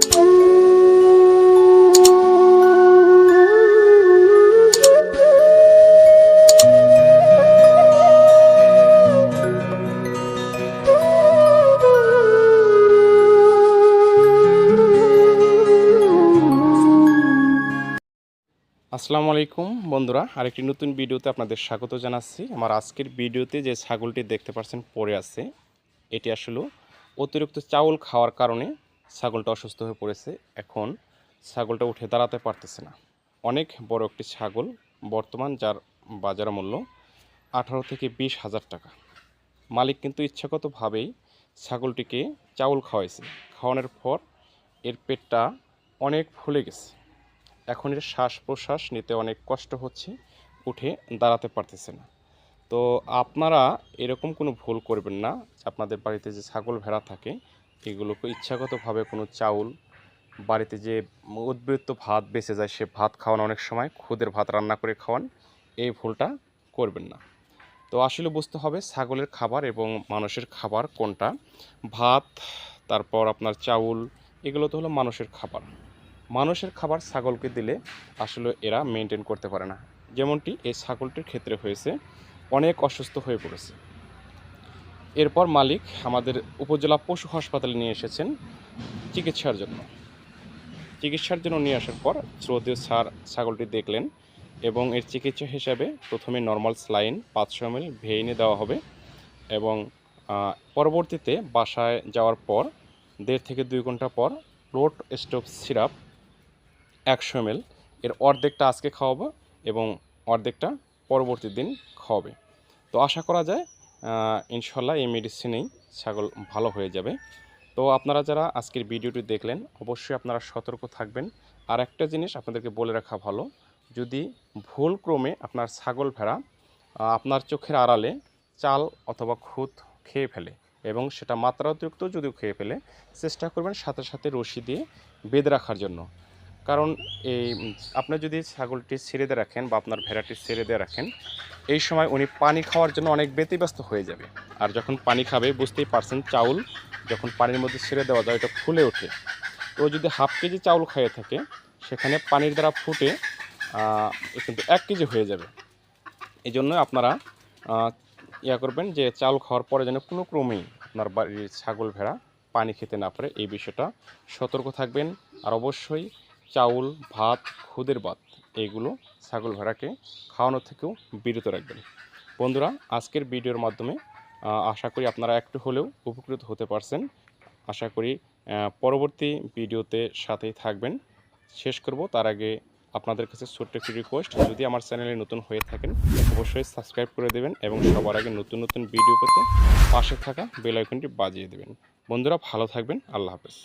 আসসালামু আলাইকুম বন্ধুরা, আরেকটি নতুন ভিডিওতে আপনাদের স্বাগত জানাচ্ছি। আমার আজকের ভিডিওতে যে ছাগলটি দেখতে পাচ্ছেন পড়ে আছে, এটি আসলে অতিরিক্ত চাউল খাওয়ার কারণে ছাগলটা অসুস্থ হয়ে পড়েছে। এখন ছাগলটা উঠে দাঁড়াতে পারতেছে না। অনেক বড় একটি ছাগল বর্তমান, যার বাজার মূল্য আঠারো থেকে বিশ হাজার টাকা। মালিক কিন্তু ইচ্ছাগতভাবেই ছাগলটিকে চাউল খাওয়াইছে। খাওয়ানোর পর এর পেটটা অনেক ফুলে গেছে। এখন এর শ্বাস প্রশ্বাস নিতে অনেক কষ্ট হচ্ছে, উঠে দাঁড়াতে পারতেছে না। তো আপনারা এরকম কোনো ভুল করবেন না। আপনাদের বাড়িতে যে ছাগল ভেড়া থাকে এগুলোকে ইচ্ছাগতভাবে কোনো চাউল বাড়িতে যে উদ্বৃত্ত ভাত বেঁচে যায় সে ভাত খাওয়ানো অনেক সময়, খুদের ভাত রান্না করে খাওয়ান, এই ভুলটা করবেন না। তো আসলে বুঝতে হবে ছাগলের খাবার এবং মানুষের খাবার কোনটা। ভাত, তারপর আপনার চাউল, এগুলো তো হলো মানুষের খাবার। মানুষের খাবার ছাগলকে দিলে আসলে এরা মেনটেন করতে পারে না। যেমনটি এই ছাগলটির ক্ষেত্রে হয়েছে, অনেক অসুস্থ হয়ে পড়েছে। এরপর মালিক আমাদের উপজেলা পশু হাসপাতালে নিয়ে এসেছেন চিকিৎসার জন্য। চিকিৎসার জন্য নিয়ে আসার পর শ্রদ্ধেয় স্যার ছাগলটি দেখলেন এবং এর চিকিৎসা হিসাবে প্রথমে নর্মাল স্লাইন পাঁচশো এম এল ভেইনে দেওয়া হবে এবং পরবর্তীতে বাসায় যাওয়ার পর দেড় থেকে দুই ঘণ্টা পর লোট স্টোভ সিরাপ একশো এম এর অর্ধেকটা আজকে খাওয়াবো এবং অর্ধেকটা পরবর্তী দিন খাওয়াবে। তো আশা করা যায় ইনশাল্লাহ এই মেডিসিনেই ছাগল ভালো হয়ে যাবে। তো আপনারা যারা আজকের ভিডিওটি দেখলেন, অবশ্যই আপনারা সতর্ক থাকবেন। আর একটা জিনিস আপনাদেরকে বলে রাখা ভালো, যদি ভুল ক্রমে আপনার ছাগল ভেড়া আপনার চোখের আড়ালে চাল অথবা খুদ খেয়ে ফেলে এবং সেটা মাত্রা অতিরিক্ত যদিও খেয়ে ফেলে, চেষ্টা করবেন সাথে সাথে রশি দিয়ে বেঁধে রাখার জন্য। কারণ এই, আপনি যদি ছাগলটি ছেড়ে দিয়ে রাখেন বা আপনার ভেড়াটি ছেড়ে দিয়ে রাখেন, এই সময় উনি পানি খাওয়ার জন্য অনেক ব্যতিব্যস্ত হয়ে যাবে। আর যখন পানি খাবে, বুঝতেই পারছেন চাউল যখন পানির মধ্যে ছেড়ে দেওয়া যায়, এটা ফুলে ওঠে। তো যদি হাফ কেজি চাউল খাইয়ে থাকে, সেখানে পানির দ্বারা ফুটে কিন্তু এক কেজি হয়ে যাবে। এই জন্য আপনারা ইয়া করবেন যে চাউল খাওয়ার পরে যেন কোনো ক্রমেই আপনার বাড়ির ছাগল, ভেড়া পানি খেতে না পারে, এই বিষয়টা সতর্ক থাকবেন। আর অবশ্যই চাউল, ভাত, খুদের ভাত এইগুলো ছাগল ভেড়াকে খাওয়ানো থেকেও বিরত রাখবেন। বন্ধুরা, আজকের ভিডিওর মাধ্যমে আশা করি আপনারা একটু হলেও উপকৃত হতে পারছেন। আশা করি পরবর্তী ভিডিওতে সাথেই থাকবেন। শেষ করব, তার আগে আপনাদের কাছে ছোট্ট একটি রিকোয়েস্ট যদি আমার চ্যানেলে নতুন হয়ে থাকেন, অবশ্যই সাবস্ক্রাইব করে দেবেন এবং সবার আগে নতুন নতুন ভিডিও পেতে পাশে থাকা বেল আইকনটি বাজিয়ে দেবেন। বন্ধুরা, ভালো থাকবেন, আল্লাহ হাফেজ।